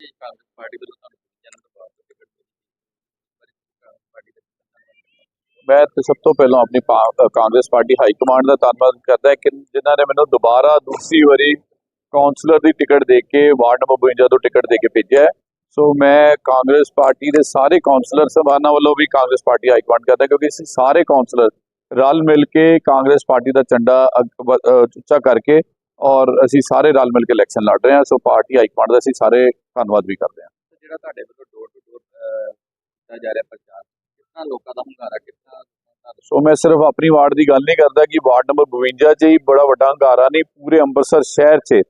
ਕਿ ਕਾਂਗਰਸ ਪਾਰਟੀ ਵੱਲੋਂ ਤੁਹਾਨੂੰ ਜਨਮ ਤੋਂ ਬਾਅਦ ਟਿਕਟ ਮਿਲੀ ਦੇ ਮੈਂ ਤੇ ਸਭ ਤੋਂ ਪਹਿਲਾਂ ਆਪਣੀ ਕਾਂਗਰਸ ਪਾਰਟੀ ਹਾਈ ਕਮਾਂਡ ਦਾ ਧੰਨਵਾਦ ਕਰਦਾ ਕਿ ਜਿਨ੍ਹਾਂ ਨੇ ਮੈਨੂੰ ਦੁਬਾਰਾ ਦੂਸਰੀ ਵਾਰੀ ਕਾਉਂਸਲਰ ਦੀ ਟਿਕਟ ਦੇ ਕੇ ਵਾਰਡ ਨੰਬਰ 52 ਤੋਂ ਟਿਕਟ ਦੇ ਕੇ ਭੇਜਿਆ ਸੋ ਮੈਂ ਕਾਂਗਰਸ ਪਾਰਟੀ ਦੇ ਸਾਰੇ ਕਾਉਂਸਲਰ ਸਭਾਨਾਂ ਵੱਲੋਂ ਵੀ ਕਾਂਗਰਸ ਪਾਰਟੀ ਹਾਈ ਕਮਾਂਡ ਕਰਦਾ ਕਿਉਂਕਿ ਅਸੀਂ ਸਾਰੇ ਕਾਉਂਸਲਰ ਰਲ ਮਿਲ ਕੇ ਕਾਂਗਰਸ ਪਾਰਟੀ ਦਾ ਝੰਡਾ ਉੱਚਾ ਕਰਕੇ ਔਰ ਅਸੀਂ ਸਾਰੇ ਰਲ ਮਿਲ ਕੇ ਇਲੈਕਸ਼ਨ ਲੜ ਰਹੇ ਹਾਂ ਸੋ ਪਾਰਟੀ ਹਾਈ ਕਮਾਂਡ ਦਾ ਅਸੀਂ ਸਾਰੇ ਧੰਨਵਾਦ ਵੀ ਕਰਦੇ ਹਾਂ। ਤੇ ਜਿਹੜਾ ਤੁਹਾਡੇ ਵੱਲੋਂ ਡੋਰ ਟੂ ਡੋਰ ਕੀਤਾ ਜਾ ਰਿਹਾ ਪ੍ਰਚਾਰ ਕਿੰਨਾ ਲੋਕਾਂ ਦਾ ਹੁੰਗਾਰਾ ਕਿੰਨਾ ਸੋ ਮੈਂ ਸਿਰਫ ਆਪਣੀ ਵਾਰਡ ਦੀ ਗੱਲ ਨਹੀਂ ਕਰਦਾ ਕਿ ਵਾਰਡ ਨੰਬਰ 52 'ਚ ਹੀ ਬੜਾ ਵੱਡਾ ਹੰਗਾਰਾ ਨਹੀਂ ਪੂਰੇ ਅੰਮ੍ਰਿਤਸਰ ਸ਼ਹਿਰ 'ਚ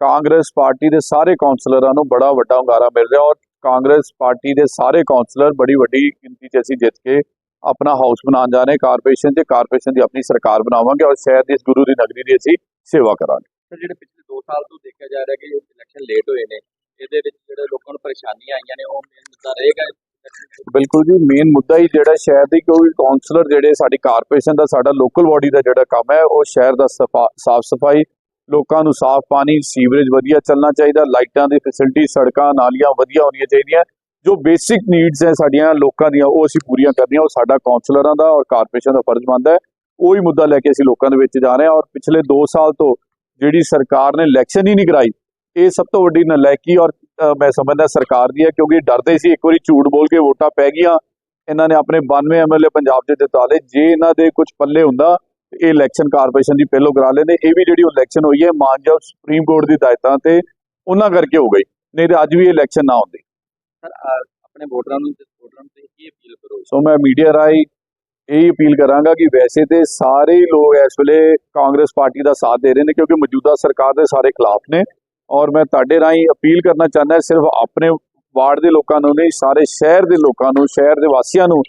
ਕਾਂਗਰਸ ਪਾਰਟੀ ਦੇ ਸਾਰੇ ਕਾਉਂਸਲਰਾਂ ਨੂੰ ਬੜਾ ਵੱਡਾ ਹੰਗਾਰਾ ਮਿਲ ਰਿਹਾ ਔਰ ਕਾਂਗਰਸ ਪਾਰਟੀ ਦੇ ਸਾਰੇ ਕਾਉਂਸਲਰ ਬੜੀ ਵੱਡੀ ਗਿਣਤੀ 'ਚ ਅਸੀਂ ਜਿੱਤ ਕੇ ਆਪਣਾ ਹਾਊਸ ਬਣਾਉਣ ਜਾ ਰਹੇ ਕਾਰਪੋਰੇਸ਼ਨ 'ਚ ਕਾਰਪੋਰੇਸ਼ਨ ਦੀ ਆਪਣੀ ਸਰਕਾਰ ਬਣਾਵਾਂਗੇ ਔਰ ਸ਼ਹਿਰ ਦੀ ਇਸ ਗੁਰੂ ਦੀ ਨਗਰੀ ਦੀ ਅਸੀਂ ਸੇਵਾ ਕਰਾਂਗੇ। ਤੇ ਜਿਹੜੇ ਪਿਛਲੇ 2 ਸਾਲ ਤੋਂ ਦੇਖਿਆ ਜਾ ਰਿਹਾ ਕਿ ਇਲੈਕਸ਼ਨ ਲੇਟ ਹੋਏ ਨੇ, ਇਹਦੇ ਵਿੱਚ ਜਿਹੜੇ ਲੋਕਾਂ ਨੂੰ ਪਰੇਸ਼ਾਨੀਆਂ ਆਈਆਂ ਨੇ, ਉਹ ਮੇਨ ਮੁੱਦਾ ਰਹੇਗਾ ਬਿਲਕੁਲ ਜੀ ਮੇਨ ਮੁੱਦਾ ਹੀ ਜਿਹੜਾ ਸ਼ਹਿਰ ਦੀ ਕੋਈ ਕਾਉਂਸਲਰ ਜਿਹੜੇ ਸਾਡੀ ਕਾਰਪੋਰੇਸ਼ਨ ਦਾ, ਸਾਡਾ ਲੋਕਲ ਬਾਡੀ ਦਾ ਜਿਹੜਾ ਕੰਮ ਹੈ, ਉਹ ਸ਼ਹਿਰ ਦਾ ਸਾਫ਼ ਸਫ਼ਾਈ, ਲੋਕਾਂ ਨੂੰ ਸਾਫ਼ ਪਾਣੀ ਸੀਵਰੇਜ ਵਧੀਆ ਚੱਲਣਾ ਚਾਹੀਦਾ, ਲਾਈਟਾਂ ਦੀ ਫੈਸਿਲਿਟੀ ਸੜਕਾਂ, ਨਾਲੀਆਂ ਵਧੀਆ ਹੋਣੀਆਂ ਚਾਹੀਦੀਆਂ। ਜੋ ਬੇਸਿਕ ਨੀਡਸ ਹੈ ਸਾਡੀਆਂ ਲੋਕਾਂ ਦੀਆਂ, ਉਹ ਅਸੀਂ ਪੂਰੀਆਂ ਕਰਨੀਆਂ ਉਹ ਸਾਡਾ ਕਾਉਂਸਲਰਾਂ ਦਾ ਔਰ ਕਾਰਪੋਰੇਸ਼ਨ ਦਾ ਫਰਜ਼ ਬਣਦਾ ਹੈ। ਉਹੀ ਮੁੱਦਾ ਲੈ ਕੇ ਅਸੀਂ ਲੋਕਾਂ ਦੇ ਵਿੱਚ ਜਾ ਰਹੇ ਹਾਂ ਔਰ ਪਿਛਲੇ 2 ਸਾਲ ਤੋਂ ਜਿਹੜੀ ਸਰਕਾਰ ਨੇ ਇਲੈਕਸ਼ਨ ਹੀ ਨਹੀਂ ਕਰਾਈ ਇਹ ਸਭ ਤੋਂ ਵੱਡੀ ਨਲਾਇਕੀ ਔਰ ਮੈਂ ਸਮਝਦਾ ਸਰਕਾਰ ਦੀ ਹੈ ਕਿਉਂਕਿ ਡਰਦੇ ਸੀ ਇੱਕ ਵਾਰੀ ਝੂਠ ਬੋਲ ਕੇ ਵੋਟਾਂ ਪੈ ਗਈਆਂ ਇਹਨਾਂ ਨੇ ਆਪਣੇ 92 ਐਮਐਲਏ ਪੰਜਾਬ ਦੇ ਦਿੱਤਾ ਲਏ ਜੇ ਇਹਨਾਂ ਦੇ ਕੁਝ ਪੱਲੇ ਹੁੰਦਾ ਇਹ ਇਲੈਕਸ਼ਨ ਕਾਰਪੋਰੇਸ਼ਨ ਦੀ ਪਹਿਲੋਂ ਕਰਾ ਲੈਂਦੇ ਇਹ ਵੀ ਜਿਹੜੀ ਇਲੈਕਸ਼ਨ ਹੋਈ ਹੈ ਮਾਨਯੋਗ ਸੁਪਰੀਮ ਕੋਰਟ ਦੀ ਹਦਾਇਤਾਂ ਤੇ ਉਹਨਾਂ ਕਰਕੇ ਹੋ ਗਈ ਨਹੀਂ ਤੇ ਅੱਜ ਵੀ ਇਲੈਕਸ਼ਨ ਨਾ ਹੁੰਦੀ। ਸਰ ਆਪਣੇ ਵੋਟਰਾਂ ਨੂੰ ਤੇ ਵੋਟਰਾਂ ਨੂੰ ਤੁਸੀਂ ਕੀ ਅਪੀਲ ਕਰੋ ਸੋ ਮੈਂ ਮੀਡੀਆ ਰਾਹੀਂ ਇਹ ਅਪੀਲ ਕਰਾਂਗਾ ਕਿ ਵੈਸੇ ਤੇ ਸਾਰੇ ਹੀ ਲੋਕ ਇਸ ਵੇਲੇ ਕਾਂਗਰਸ ਪਾਰਟੀ ਦਾ ਸਾਥ ਦੇ ਰਹੇ ਨੇ, ਕਿਉਂਕਿ ਮੌਜੂਦਾ ਸਰਕਾਰ ਦੇ ਸਾਰੇ ਖਿਲਾਫ ਨੇ। ਔਰ ਮੈਂ ਤੁਹਾਡੇ ਰਾਹੀਂ ਅਪੀਲ ਕਰਨਾ ਚਾਹੁੰਦਾ, ਸਿਰਫ ਆਪਣੇ ਵਾਰਡ ਦੇ ਲੋਕਾਂ ਨੂੰ ਨਹੀਂ, ਸਾਰੇ ਸ਼ਹਿਰ ਦੇ ਲੋਕਾਂ ਨੂੰ, ਸ਼ਹਿਰ ਦੇ ਵਾਸੀਆਂ ਨੂੰ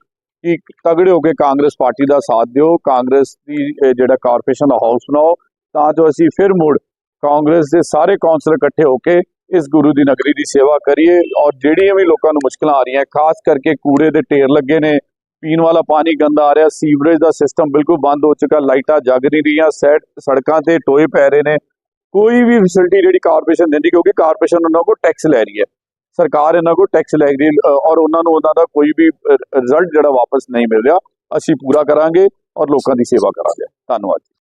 ਕਿ ਤਗੜੇ ਹੋ ਕੇ ਕਾਂਗਰਸ ਪਾਰਟੀ ਦਾ ਸਾਥ ਦਿਓ। ਕਾਂਗਰਸ ਦੀ ਜਿਹੜਾ ਕਾਰਪੋਰੇਸ਼ਨ ਹਾਊਸ ਬਣਾਓ, ਤਾਂ ਜੋ ਅਸੀਂ ਫਿਰ ਮੁੜ ਕਾਂਗਰਸ ਦੇ ਸਾਰੇ ਕੌਂਸਲਰ ਇਕੱਠੇ ਹੋ ਕੇ ਇਸ ਗੁਰੂ ਦੀ ਨਗਰੀ ਦੀ ਸੇਵਾ ਕਰੀਏ। ਔਰ ਜਿਹੜੀਆਂ ਵੀ ਲੋਕਾਂ ਨੂੰ ਮੁਸ਼ਕਲਾਂ ਆ ਰਹੀਆਂ, ਖਾਸ ਕਰਕੇ ਕੂੜੇ ਦੇ ਢੇਰ ਲੱਗੇ ਨੇ ਪੀਣ ਵਾਲਾ ਪਾਣੀ ਗੰਦਾ ਆ ਰਿਹਾ, ਸੀਵਰੇਜ ਦਾ ਸਿਸਟਮ ਬਿਲਕੁਲ ਬੰਦ ਹੋ ਚੁੱਕਾ, ਲਾਈਟਾਂ ਜਗ ਨਹੀਂ ਰਹੀਆਂ ਸੈਟ ਸੜਕਾਂ ਤੇ ਟੋਏ ਪੈ ਰਹੇ ਨੇ। ਕੋਈ ਵੀ ਫੈਸਿਲਿਟੀ ਜਿਹੜੀ ਕਾਰਪੋਰੇਸ਼ਨ ਦਿੰਦੀ, ਕਿਉਂਕਿ ਕਾਰਪੋਰੇਸ਼ਨ ਉਹਨਾਂ ਕੋਲ ਟੈਕਸ ਲੈ ਰਹੀ ਹੈ। ਸਰਕਾਰ ਇਹਨਾਂ ਕੋਲ ਟੈਕਸ ਲੈ ਰਹੀ ਹੈ, ਔਰ ਉਹਨਾਂ ਨੂੰ ਉਹਨਾਂ ਦਾ ਕੋਈ ਵੀ ਰਿਜ਼ਲਟ ਜਿਹੜਾ ਵਾਪਸ ਨਹੀਂ ਮਿਲ ਰਿਹਾ, ਅਸੀਂ ਪੂਰਾ ਕਰਾਂਗੇ ਔਰ ਲੋਕਾਂ ਦੀ ਸੇਵਾ ਕਰਾਂਗੇ। ਧੰਨਵਾਦ